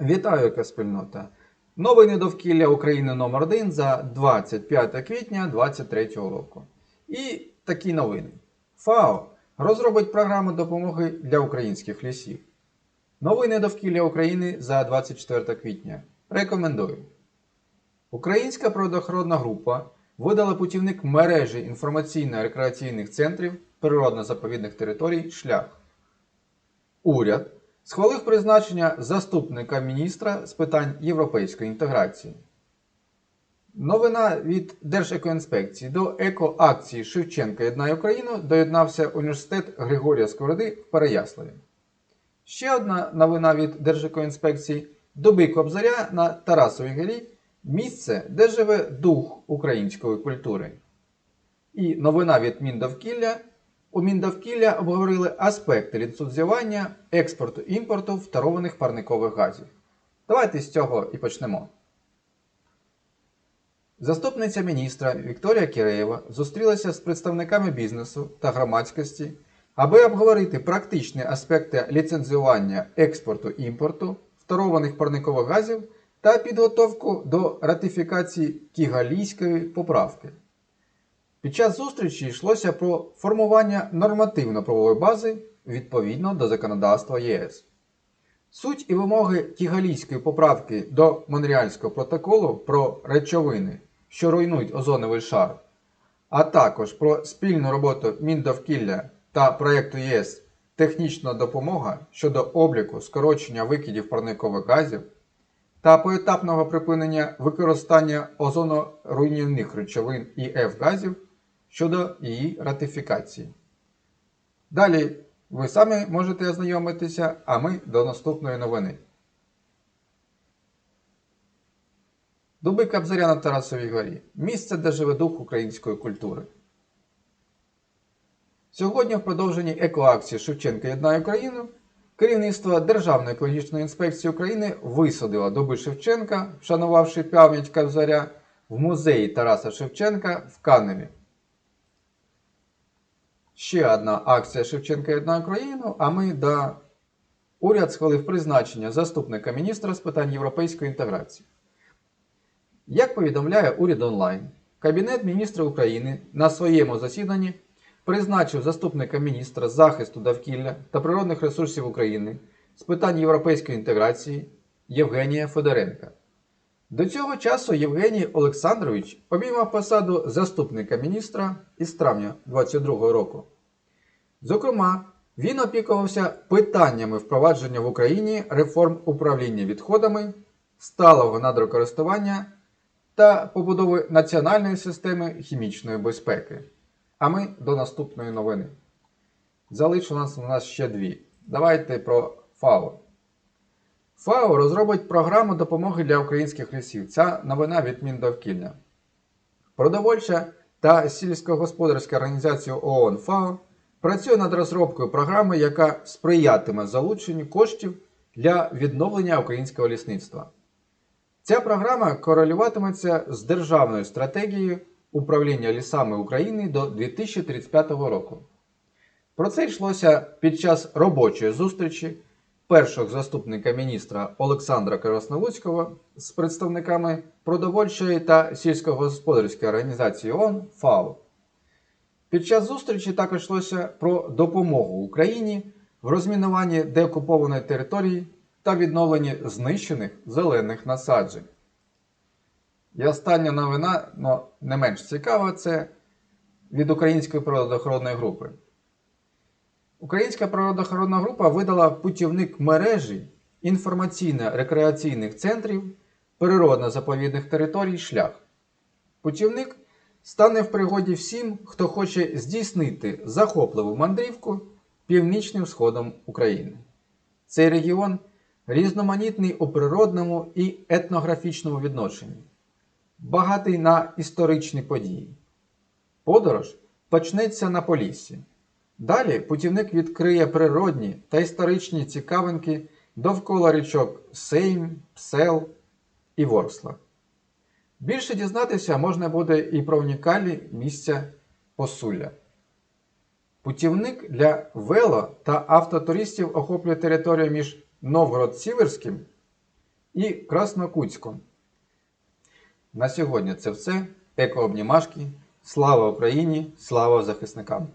Вітаю, яка спільнота! Новини довкілля України номер 1 за 25 квітня 2023 року. І такі новини. ФАО розробить програму допомоги для українських лісів. Новини довкілля України за 24 квітня. Рекомендую. Українська природоохоронна група видала путівник мережі інформаційно-рекреаційних центрів природно-заповідних територій Шлях. Уряд схвалив призначення заступника міністра з питань європейської інтеграції. Новина від Держекоінспекції до екоакції Шевченка Єднає Україну доєднався університет Григорія Сковороди в Переяславі. Ще одна новина від Держекоінспекції Доби Кобзаря на Тарасовій горі місце, де живе дух української культури. І новина від Міндовкілля. У Міндовкілля обговорили аспекти ліцензіювання експорту імпорту второваних парникових газів. Давайте з цього і почнемо. Заступниця міністра Вікторія Кіреєва зустрілася з представниками бізнесу та громадськості, аби обговорити практичні аспекти ліцензіювання експорту імпорту второваних парникових газів та підготовку до ратифікації Кігалійської поправки. Під час зустрічі йшлося про формування нормативно-правової бази відповідно до законодавства ЄС. Суть і вимоги Кігалійської поправки до Монреальського протоколу про речовини, що руйнують озоновий шар, а також про спільну роботу Міндовкілля та проєкту ЄС Технічна допомога щодо обліку скорочення викидів парникових газів та поетапного припинення використання озоноруйнівних речовин і F-газів щодо її ратифікації. Далі ви самі можете ознайомитися, а ми до наступної новини. Дуби Кабзаря на Тарасовій горі місце, де живе дух української культури. Сьогодні в продовженні екоакції Шевченка Єднає Україну керівництво Державної екологічної інспекції України висадило дуби Шевченка, вшанувавши пам'ять Кабзаря в музеї Тараса Шевченка в Каневі. Ще одна акція Шевченка Єдна Україну, а ми до уряд схвалив призначення заступника міністра з питань європейської інтеграції. Як повідомляє уряд онлайн, Кабінет міністрів України на своєму засіданні призначив заступника міністра захисту довкілля та природних ресурсів України з питань європейської інтеграції Євгенія Федоренка. До цього часу Євгеній Олександрович обіймав посаду заступника міністра із травня 2022 року. Зокрема, він опікувався питаннями впровадження в Україні реформ управління відходами, сталого надрокористування та побудови національної системи хімічної безпеки. А ми до наступної новини. Залиш у нас у нас ще дві. Давайте про ФАО. ФАО розробить програму допомоги для українських лісів. Ця новина від Міндовкілля. Продовольча та сільськогосподарська організація ООН ФАО працює над розробкою програми, яка сприятиме залученню коштів для відновлення українського лісництва. Ця програма корелюватиметься з державною стратегією управління лісами України до 2035 року. Про це йшлося під час робочої зустрічі першого заступника міністра Олександра Красновудського з представниками продовольчої та сільськогосподарської організації ООН ФАО. Під час зустрічі також йшлося про допомогу Україні в розмінуванні деокупованої території та відновленні знищених зелених насаджень. І остання новина, але не менш цікава, це від Української природоохоронної групи. Українська природоохоронна група видала путівник мережі інформаційно-рекреаційних центрів природно-заповідних територій шлях. Путівник стане в пригоді всім, хто хоче здійснити захопливу мандрівку північним сходом України. Цей регіон різноманітний у природному і етнографічному відношенні, багатий на історичні події. Подорож почнеться на Поліссі. Далі путівник відкриє природні та історичні цікавинки довкола річок Сейм, Псел і Ворсла. Більше дізнатися можна буде і про унікальні місця Посулля. Путівник для вело та автотуристів охоплює територію між Новгород-Сіверським і Краснокутську. На сьогодні це все. Екообнімашки. Слава Україні! Слава захисникам!